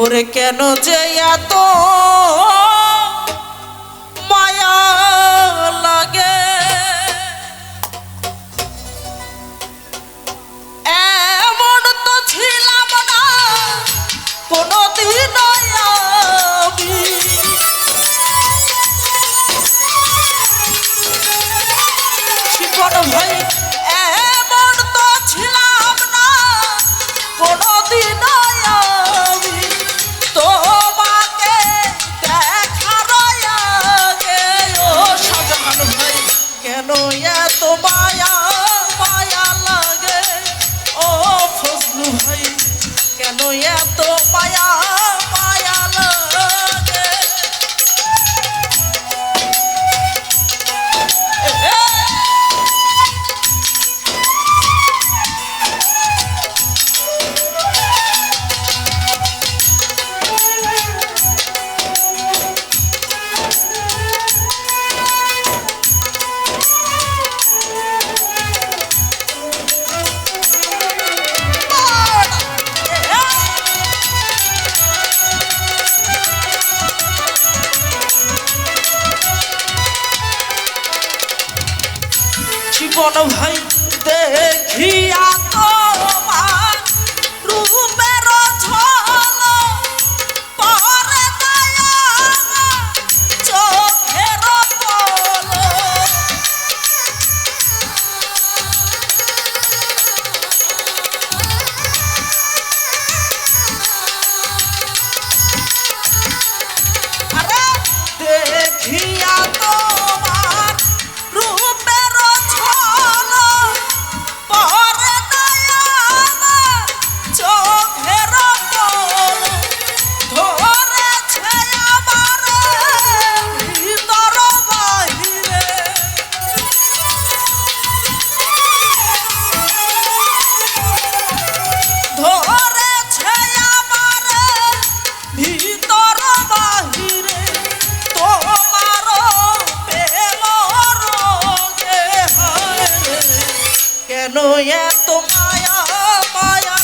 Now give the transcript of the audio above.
ওরে কেন যে এত মায়া লাগে? এমন তো ছিলাম না কোনো কোনোদিনও ছোট ভাই। কেন এত মায়া মায়া